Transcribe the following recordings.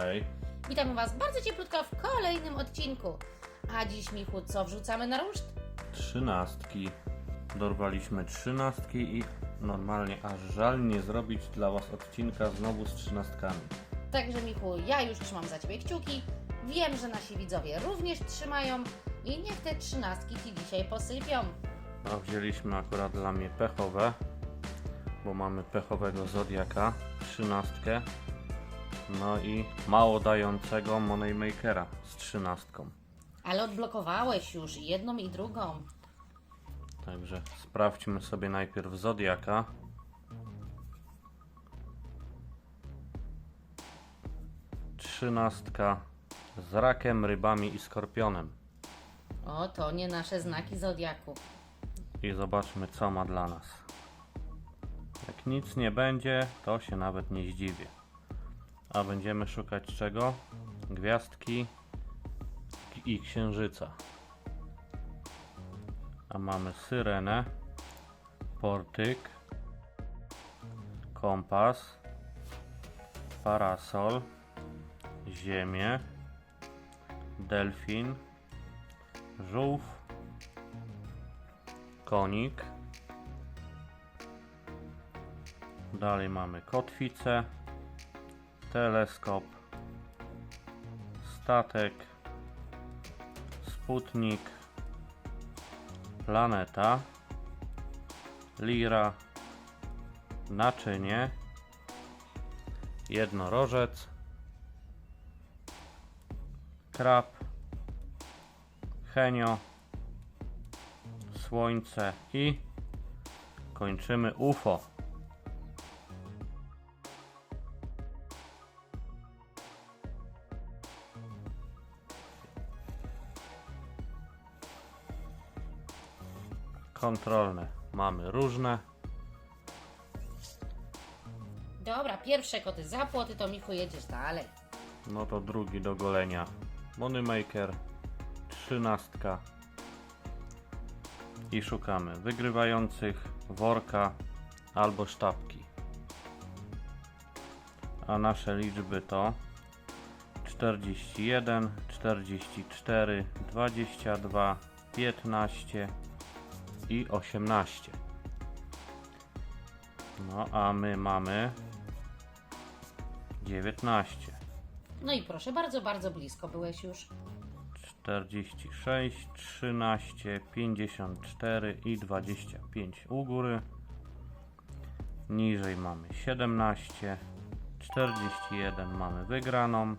Hej. Witamy Was bardzo cieplutko w kolejnym odcinku. A dziś, Michu, co wrzucamy na ruszt? Trzynastki. Dorwaliśmy trzynastki i normalnie aż żal nie zrobić dla Was odcinka znowu z trzynastkami. Także, Michu, ja już trzymam za Ciebie kciuki. Wiem, że nasi widzowie również trzymają i niech te trzynastki Ci dzisiaj posypią. A wzięliśmy akurat dla mnie pechowe, bo mamy pechowego Zodiaka, trzynastkę. No i mało dającego Moneymakera z trzynastką. Ale odblokowałeś już i jedną i drugą. Także sprawdźmy sobie najpierw Zodiaka. Trzynastka z rakiem, rybami i skorpionem. O, to nie nasze znaki zodiaku. I zobaczmy co ma dla nas. Jak nic nie będzie, to się nawet nie zdziwię. A będziemy szukać czego? Gwiazdki i księżyca. A mamy syrenę, portyk, kompas, parasol, ziemię, delfin, żółw, konik. Dalej mamy kotwicę, teleskop, statek, sputnik, planeta, lira, naczynie, jednorożec, krab, henio, słońce i kończymy UFO. Kontrolne mamy różne. Dobra, pierwsze koty za płoty, to Michu jedziesz dalej. No to drugi do golenia. Moneymaker, trzynastka. I szukamy wygrywających, worka albo sztabki. A nasze liczby to 41, 44, 22, 15 i 18. No a my mamy 19. No i proszę, bardzo, bardzo blisko byłeś już. 46, 13, 54 i 25 u góry. Niżej mamy 17, 41 mamy wygraną,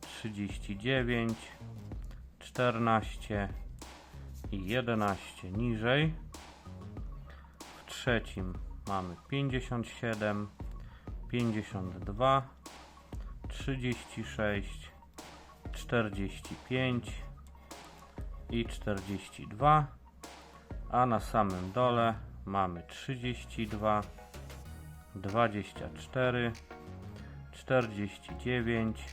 39, 14 i 11 niżej. W trzecim mamy 57, 52, 36, 45 i 42, a na samym dole mamy 32, 24, 49,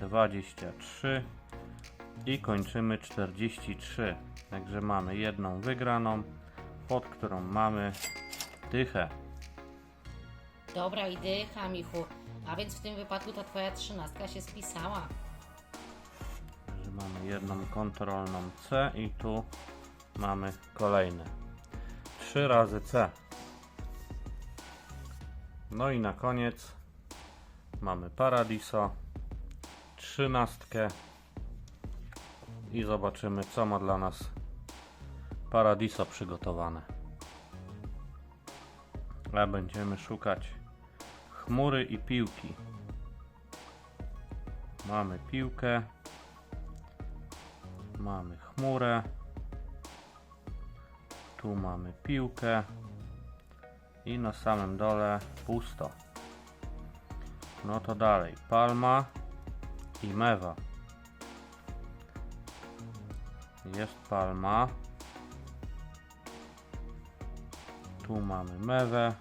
23 i kończymy 43. Także mamy jedną wygraną, pod którą mamy dychę. Dobra i dycha, Michu. A więc w tym wypadku ta Twoja trzynastka się spisała. że mamy jedną kontrolną C i tu mamy kolejne 3 razy C. No i na koniec mamy Paradiso, trzynastkę i zobaczymy co ma dla nas Paradiso przygotowane. A będziemy szukać chmury i piłki. Mamy piłkę, Mamy chmurę. Tu mamy piłkę. I na samym dole pusto. No to dalej. Palma i mewa. Jest palma. Tu mamy mewę.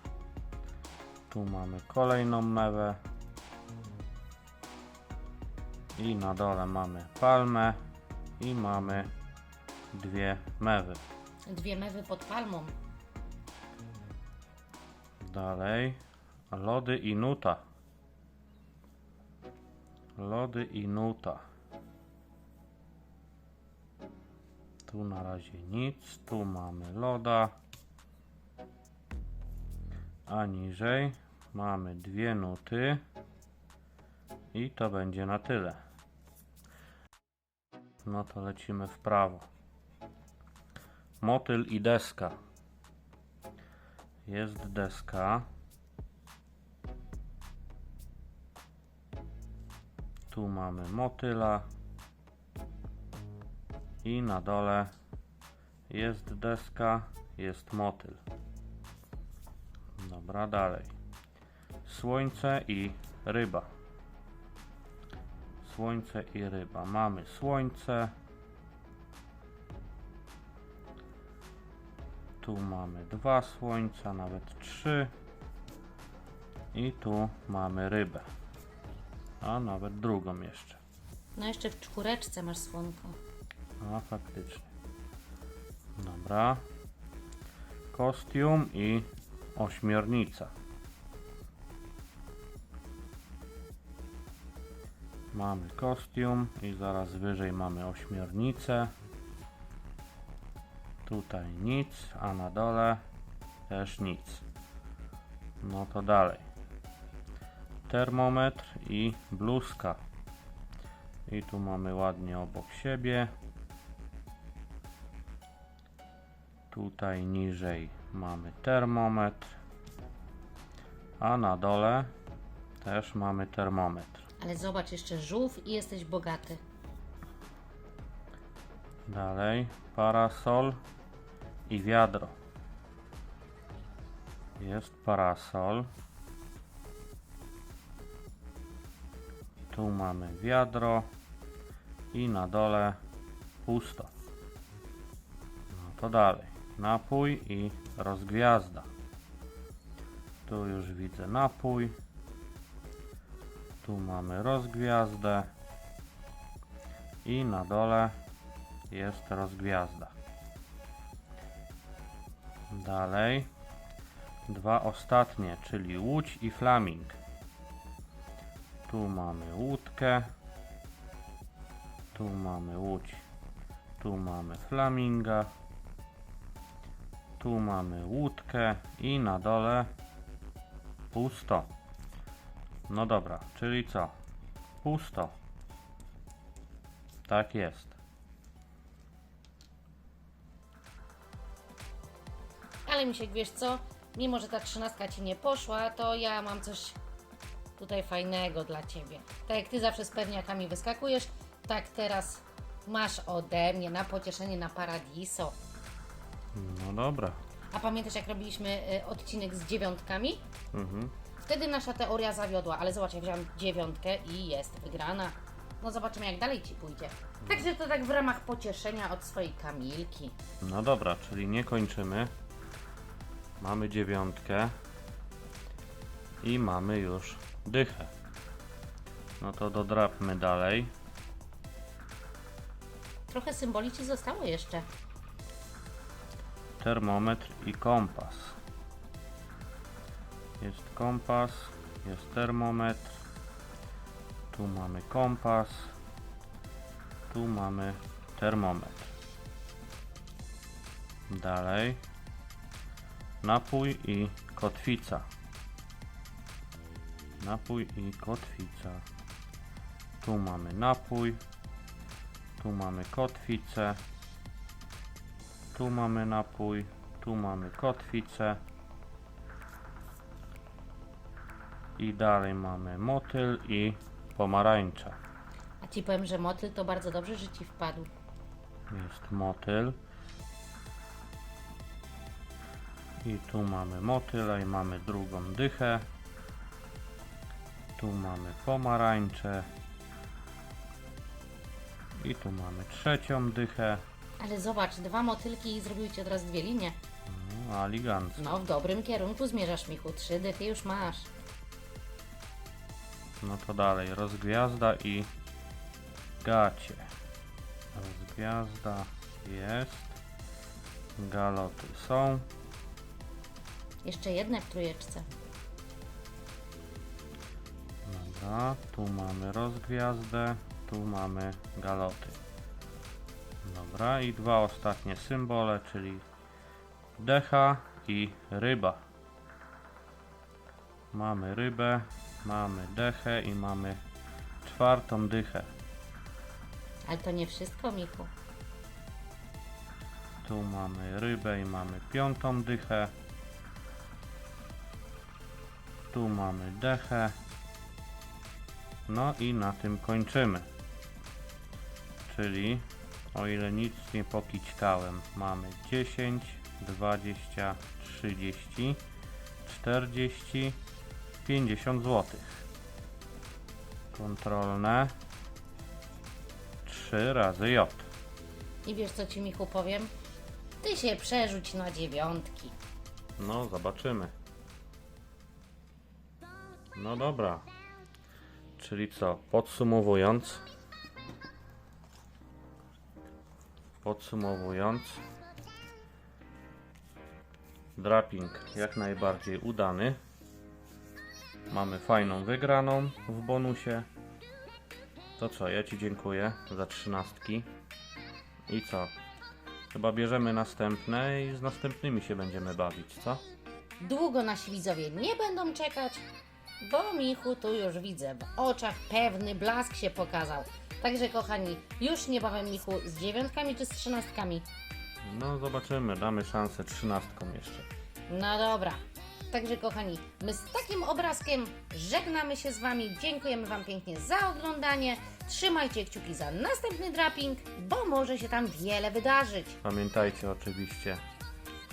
Tu mamy kolejną mewę. I na dole mamy palmę i mamy dwie mewy. Dwie mewy pod palmą. Dalej lody i nuta. Lody i nuta. Tu na razie nic. Tu mamy loda. A niżej mamy dwie nuty. I to będzie na tyle. No to lecimy w prawo. Motyl i deska. Jest deska. Tu mamy motyla. I na dole jest deska, jest motyl. Dobra, dalej. Słońce i ryba. Słońce i ryba. Mamy słońce. Tu mamy dwa słońca, nawet trzy. I tu mamy rybę. A nawet drugą jeszcze. No jeszcze w czwóreczce masz słonko. A faktycznie. Dobra. Kostium i ośmiornica. Mamy kostium i zaraz wyżej mamy ośmiornicę. Tutaj nic, a na dole też nic. No to dalej. Termometr i bluzka. I tu mamy ładnie obok siebie. Tutaj niżej mamy termometr, a na dole też mamy termometr. Ale zobacz, jeszcze żółw i jesteś bogaty. Dalej parasol i wiadro. Jest parasol. Tu mamy wiadro i na dole pusto. No to dalej. Napój i rozgwiazda. Tu już widzę napój. Tu mamy rozgwiazdę. I na dole jest rozgwiazda. Dalej. Dwa ostatnie, czyli łódź i flaming. Tu mamy łódkę. Tu mamy łódź. Tu mamy flaminga. Tu mamy łódkę i na dole pusto. No dobra, czyli co? Pusto. Tak jest. Ale mi się, wiesz co, mimo że ta trzynastka Ci nie poszła, to ja mam coś tutaj fajnego dla Ciebie. Tak jak Ty zawsze z pewniakami wyskakujesz, tak teraz masz ode mnie na pocieszenie na Paradiso. No dobra. A pamiętasz jak robiliśmy y, odcinek z dziewiątkami? Mhm. Wtedy nasza teoria zawiodła, ale zobacz, ja wziąłem dziewiątkę i jest wygrana. No zobaczymy jak dalej Ci pójdzie. Także to tak w ramach pocieszenia od swojej Kamilki. No dobra, czyli nie kończymy. Mamy dziewiątkę. I mamy już dychę. No to dodrapmy dalej. Trochę symboli Ci zostało jeszcze. Termometr i kompas. Jest kompas, jest termometr. Tu mamy kompas. Tu mamy termometr. Dalej. Napój i kotwica. Napój i kotwica. Tu mamy napój. Tu mamy kotwicę. Tu mamy napój. Tu mamy kotwicę. I dalej mamy motyl i pomarańcza. A Ci powiem, że motyl to bardzo dobrze, że Ci wpadł. Jest motyl. I tu mamy motyla i mamy drugą dychę. Tu mamy pomarańcze. I tu mamy trzecią dychę. Ale zobacz, dwa motylki i zrobiły Ci od razu dwie linie. No, aligancko. No, w dobrym kierunku zmierzasz, Michu. Trzy dychy już masz. No to dalej. Rozgwiazda i gacie. Rozgwiazda jest. Galoty są. Jeszcze jedne w trójeczce. Dobra, tu mamy rozgwiazdę, tu mamy galoty. Dobra, i dwa ostatnie symbole, czyli decha i ryba. Mamy rybę, mamy dechę i mamy czwartą dychę. Ale to nie wszystko, Michu. Tu mamy rybę i mamy piątą dychę. Tu mamy dechę. No i na tym kończymy. Czyli o ile nic nie pokićkałem, mamy 10, 20, 30, 40, 50 zł. Kontrolne 3 razy J. I wiesz co ci, Michu, powiem? Ty się przerzuć na dziewiątki. No, zobaczymy. No dobra. Czyli co? Podsumowując. Podsumowując. Draping jak najbardziej udany. Mamy fajną wygraną w bonusie. To co, ja Ci dziękuję za trzynastki. I co? Chyba bierzemy następne i z następnymi się będziemy bawić, co? Długo nasi widzowie nie będą czekać, bo Michu tu już widzę, w oczach pewny blask się pokazał. Także kochani, już niebawem Michu z dziewiątkami czy z trzynastkami. No zobaczymy, damy szansę trzynastkom jeszcze. No dobra. Także kochani, my z takim obrazkiem żegnamy się z Wami. Dziękujemy Wam pięknie za oglądanie. Trzymajcie kciuki za następny draping, bo może się tam wiele wydarzyć. Pamiętajcie oczywiście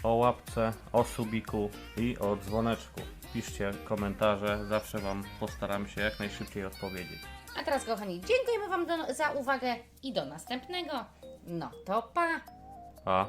o łapce, o subiku i o dzwoneczku. Piszcie komentarze, zawsze Wam postaram się jak najszybciej odpowiedzieć. A teraz kochani, dziękujemy Wam do, za uwagę i do następnego. No to pa! Pa!